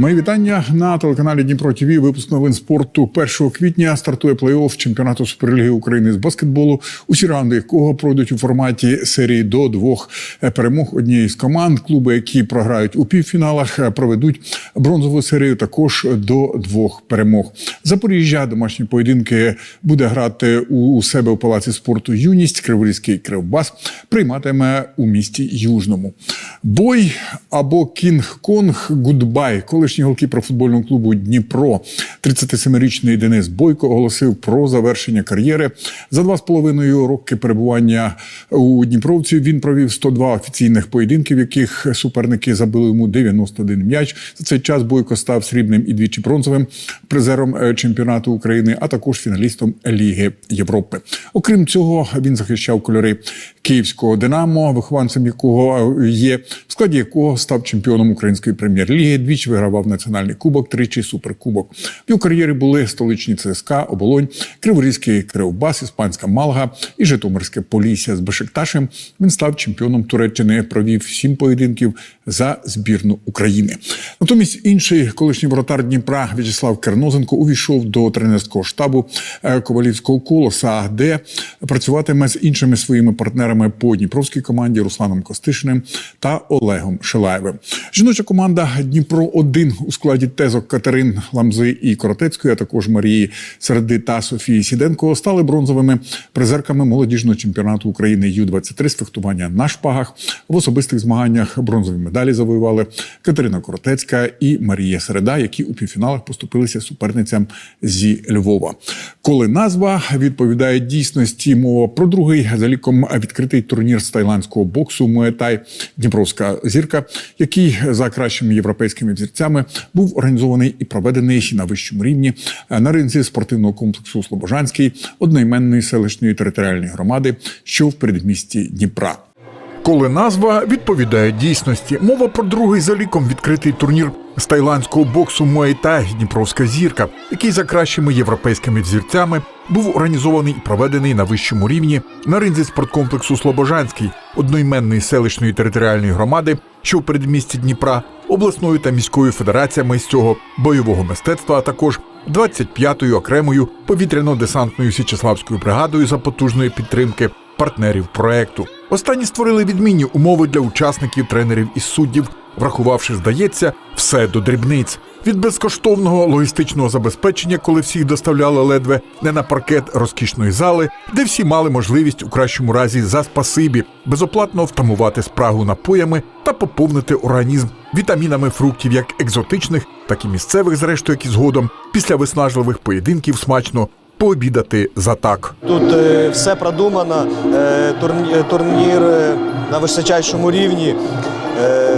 Мої вітання на телеканалі Дніпро ТВ. Випуск новин спорту 1 квітня стартує плей-офф чемпіонату Суперліги України з баскетболу, усі раунди якого пройдуть у форматі серії до двох перемог однієї з команд. Клуби, які програють у півфіналах, проведуть бронзову серію також до двох перемог. Запоріжжя домашні поєдинки буде грати у себе у палаці спорту Юність. Криворізький кривбас прийматиме у місті Южному. Бой або Кінг-Конг Гудбай. Колишній голкіпер футбольного клубу Дніпро, 37-річний Денис Бойко, оголосив про завершення кар'єри. За два з половиною роки перебування у Дніпровці він провів 102 офіційних поєдинків, в яких суперники забили йому 91 м'яч. За цей час Бойко став срібним і двічі бронзовим призером е, чемпіонату України, а також фіналістом Ліги Європи. Окрім цього, він захищав кольори київського Динамо, вихованцем якого е, є, в складі якого став чемпіоном української прем'єр-ліги. Двічі вигравав національний кубок, тричі суперкубок. В його кар'єрі були столичні ЦСКА, Оболонь, Криворізький Кривбас, Іспанська Малга і Житомирське Полісся з Бешикташем. Він став чемпіоном Туреччини, провів сім поєдинків за збірну України. Натомість інший колишній воротар Дніпра В'ячеслав Кернозенко увійшов до тренерського штабу е, Ковалівського колоса, де працюватиме з іншими своїми партнерами по Дніпровській команді Русланом Костишиним та Олегом Шилаєвим. Жіноча команда Дніпро 1 у складі тезок Катерин Ламзи і Коротецької, а також Марії Середи та Софії Сіденко стали бронзовими призерками молодіжного чемпіонату України Ю-23 з фехтування на шпагах. В особистих змаганнях бронзові медалі завоювали Катерина Коротецька і Марія Середа, які у півфіналах поступилися суперницям зі Львова. Коли назва відповідає дійсності, мова про другий за ліком відкритий турнір з тайландського боксу Муетай Дніпровська зірка, який за кращими європейськими взірцями був організований і проведений на вищому рівні на ринзі спортивного комплексу Слобожанський одноіменної селищної територіальної громади, що в передмісті Дніпра. Коли назва відповідає дійсності, мова про другий за ліком відкритий турнір з тайландського боксу Муайтай Дніпровська зірка, який за кращими європейськими взірцями був організований і проведений на вищому рівні на ринзі спорткомплексу Слобожанський одноіменної селищної територіальної громади, що в передмісті Дніпра, обласною та міською федераціями з цього бойового мистецтва, а також 25-ю окремою повітряно-десантною Січеславською бригадою за потужної підтримки партнерів проекту. Останні створили відмінні умови для учасників, тренерів і суддів, врахувавши, здається, все до дрібниць. Від безкоштовного логістичного забезпечення, коли всіх доставляли ледве не на паркет розкішної зали, де всі мали можливість у кращому разі за спасибі безоплатно втамувати спрагу напоями та поповнити організм вітамінами фруктів, як екзотичних, так і місцевих, зрештою, які згодом після виснажливих поєдинків смачно пообідати за так. Тут е, все продумано, е, турні- е, турнір е, на височайшому рівні. Е,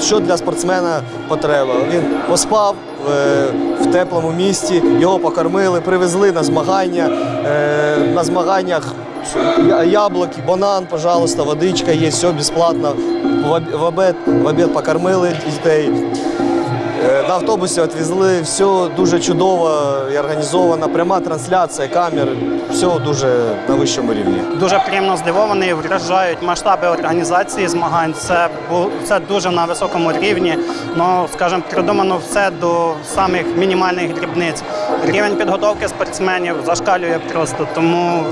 що для спортсмена потреба? Він поспав е, в теплому місті, його покормили, привезли на змагання. Е, на змаганнях яблуки, банан, пожалуйста, водичка є, все безплатно. В об- в обід, в обід покормили дітей. Е, На автобусі відвезли, все дуже чудово і організовано, пряма трансляція, камери, все дуже на вищому рівні. Дуже приємно здивований, вражають масштаби організації змагань. Це це дуже на високому рівні. Ну, скажімо, придумано все до самих мінімальних дрібниць. Рівень підготовки спортсменів зашкалює просто, тому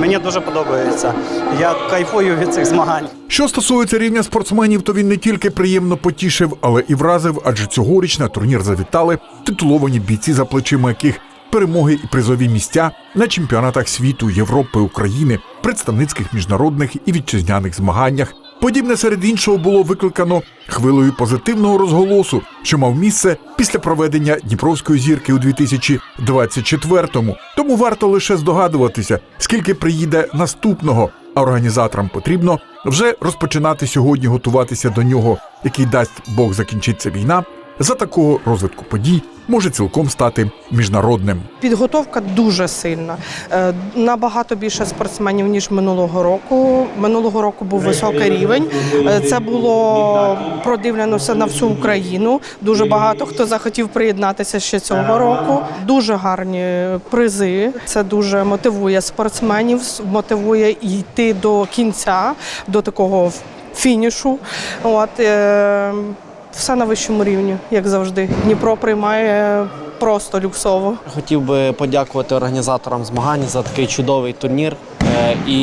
мені дуже подобається. Я кайфую від цих змагань. Що стосується рівня спортсменів, то він не тільки приємно потішив, але і вразив, адже цьогоріч на турнір завітали титуловані бійці, за плечима яких перемоги і призові місця на чемпіонатах світу, Європи, України, представницьких міжнародних і вітчизняних змаганнях. Подібне серед іншого було викликано хвилею позитивного розголосу, що мав місце після проведення Дніпровської зірки у 2024-му. Тому варто лише здогадуватися, скільки приїде наступного. А організаторам потрібно вже розпочинати сьогодні готуватися до нього, який дасть Бог закінчиться війна. За такого розвитку подій може цілком стати міжнародним. Підготовка дуже сильна. Е, Набагато більше спортсменів ніж минулого року. Минулого року був високий рівень. Е, Це було продивлено на всю Україну. Дуже багато хто захотів приєднатися ще цього року. Дуже гарні призи. Це дуже мотивує спортсменів, мотивує йти до кінця, до такого фінішу. От е, все на вищому рівні, як завжди. Дніпро приймає просто люксово. Хотів би подякувати організаторам змагань за такий чудовий турнір. Е, І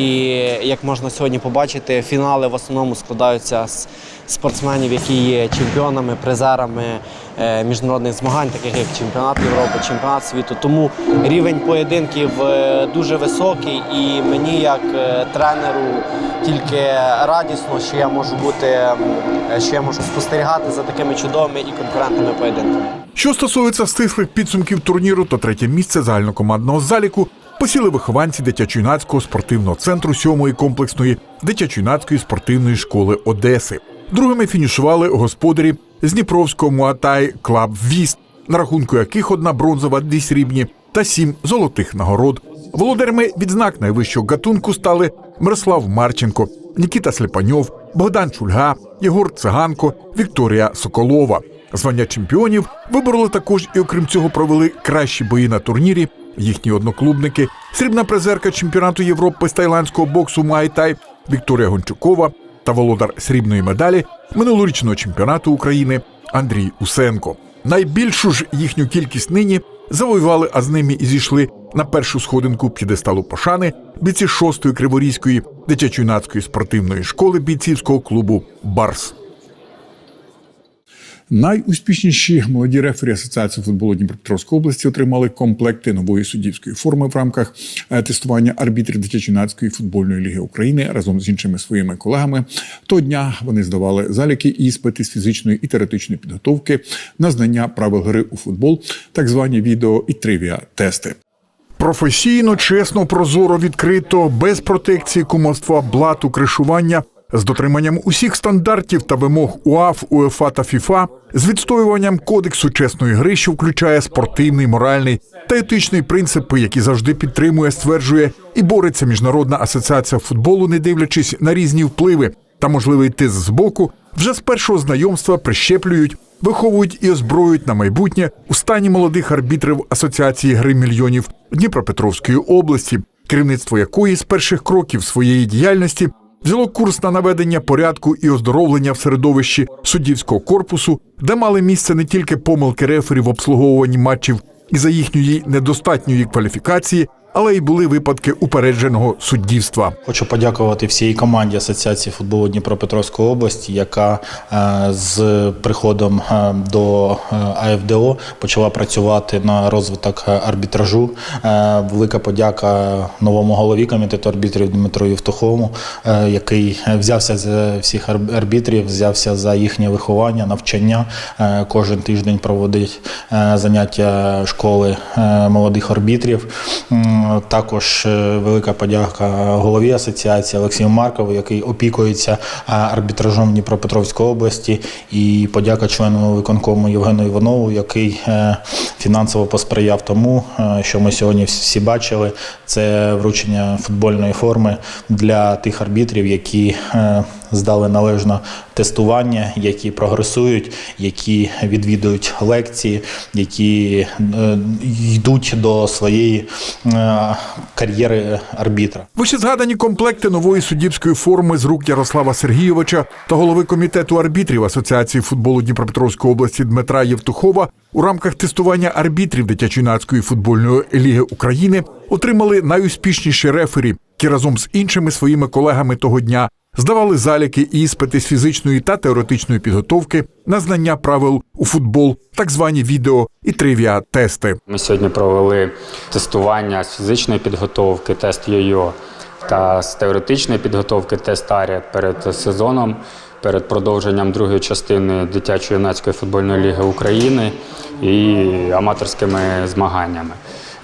як можна сьогодні побачити, фінали в основному складаються з спортсменів, які є чемпіонами, призерами е, міжнародних змагань, таких як чемпіонат Європи, чемпіонат світу. Тому рівень поєдинків е, дуже високий, і мені, як тренеру, тільки радісно, що я можу бути, що я можу спостерігати за такими чудовими і конкурентними поєдинками. Що стосується стислих підсумків турніру, то третє місце загальнокомандного заліку посіли вихованці дитячо-юнацького спортивного центру сьомої комплексної дитячо-юнацької спортивної школи Одеси. Другими фінішували господарі з Дніпровського Муатай Клаб Віст, на рахунку яких одна бронзова, дві срібні та сім золотих нагород. Володарями відзнак найвищого гатунку стали Мирослав Марченко, Нікіта Слепаньов, Богдан Чульга, Єгор Циганко, Вікторія Соколова. Звання чемпіонів вибороли також і окрім цього провели кращі бої на турнірі. Їхні одноклубники, срібна призерка чемпіонату Європи з тайландського боксу Майтай Вікторія Гончукова та володар срібної медалі минулорічного чемпіонату України Андрій Усенко. Найбільшу ж їхню кількість нині завоювали, а з ними і зійшли на першу сходинку п'єдесталу пошани бійці шостої криворізької дитячо-юнацької спортивної школи бійцівського клубу Барс. Найуспішніші молоді рефері Асоціації футболу Дніпропетровської області отримали комплекти нової суддівської форми в рамках е, тестування арбітрів дитячо-юнацької футбольної ліги України разом з іншими своїми колегами. Того дня вони здавали заліки і іспити з фізичної і теоретичної підготовки на знання правил гри у футбол, так звані відео і тривія тести. Професійно, чесно, прозоро, відкрито, без протекції, кумовства, блату, кришування, з дотриманням усіх стандартів та вимог УАФ, УЕФА та ФІФА, з відстоюванням кодексу чесної гри, що включає спортивний, моральний та етичний принципи, які завжди підтримує, стверджує і бореться Міжнародна асоціація футболу, не дивлячись на різні впливи та можливий тиск з боку, вже з першого знайомства прищеплюють, виховують і озброюють на майбутнє у стані молодих арбітрів Асоціації гри мільйонів Дніпропетровської області, керівництво якої з перших кроків своєї діяльності взяло курс на наведення порядку і оздоровлення в середовищі суддівського корпусу, де мали місце не тільки помилки рефері в обслуговуванні матчів і за їхньої недостатньої кваліфікації, але й були випадки упередженого суддівства. Хочу подякувати всій команді Асоціації футболу Дніпропетровської області, яка е, з приходом е, до е, АФДО почала працювати на розвиток арбітражу. Велика подяка новому голові комітету арбітрів Дмитру Євтухову, е, який взявся з всіх арбітрів, взявся за їхнє виховання, навчання. Кожен тиждень проводить заняття школи молодих арбітрів. Також е, велика подяка голові асоціації Олексію Маркову, який опікується е, арбітражом Дніпропетровської області, і подяка члену виконкому Євгену Іванову, який е, фінансово посприяв тому, що ми сьогодні всі бачили. Це вручення футбольної форми для тих арбітрів, які здали належне тестування, які прогресують, які відвідують лекції, які е, йдуть до своєї е, кар'єри арбітра. Вище згадані комплекти нової суддівської форми з рук Ярослава Сергійовича та голови комітету арбітрів Асоціації футболу Дніпропетровської області Дмитра Євтухова у рамках тестування арбітрів дитячо-юнацької футбольної ліги України отримали найуспішніші рефері, які разом з іншими своїми колегами того дня здавали заліки і іспити з фізичної та теоретичної підготовки на знання правил у футбол, так звані відео і тривія тести. Ми сьогодні провели тестування з фізичної підготовки, тест йо-йо та з теоретичної підготовки тест Арія перед сезоном, перед продовженням другої частини дитячо-юнацької футбольної ліги України і аматорськими змаганнями.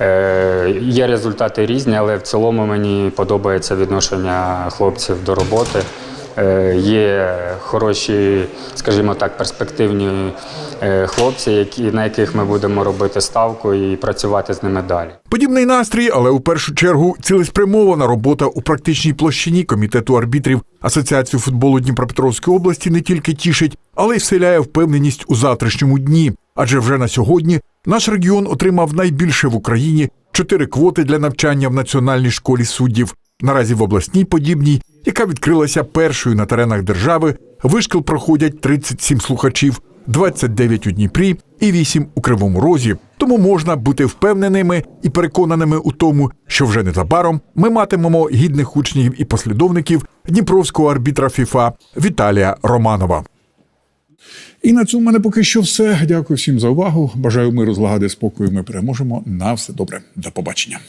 Е, Є результати різні, але в цілому мені подобається відношення хлопців до роботи. Е, Є хороші, скажімо так, перспективні е, хлопці, які, на яких ми будемо робити ставку і працювати з ними далі. Подібний настрій, але у першу чергу цілеспрямована робота у практичній площині комітету арбітрів Асоціації футболу Дніпропетровської області не тільки тішить, але й вселяє впевненість у завтрашньому дні. Адже вже на сьогодні наш регіон отримав найбільше в Україні чотири квоти для навчання в Національній школі суддів. Наразі в обласній подібній, яка відкрилася першою на теренах держави, вишкіл проходять 37 слухачів. 29 у Дніпрі і 8 у Кривому Розі. Тому можна бути впевненими і переконаними у тому, що вже незабаром ми матимемо гідних учнів і послідовників дніпровського арбітра ФІФА Віталія Романова. І на цьому мене поки що все. Дякую всім за увагу. Бажаю миру, злагоди, спокою. Ми переможемо. На все добре. До побачення.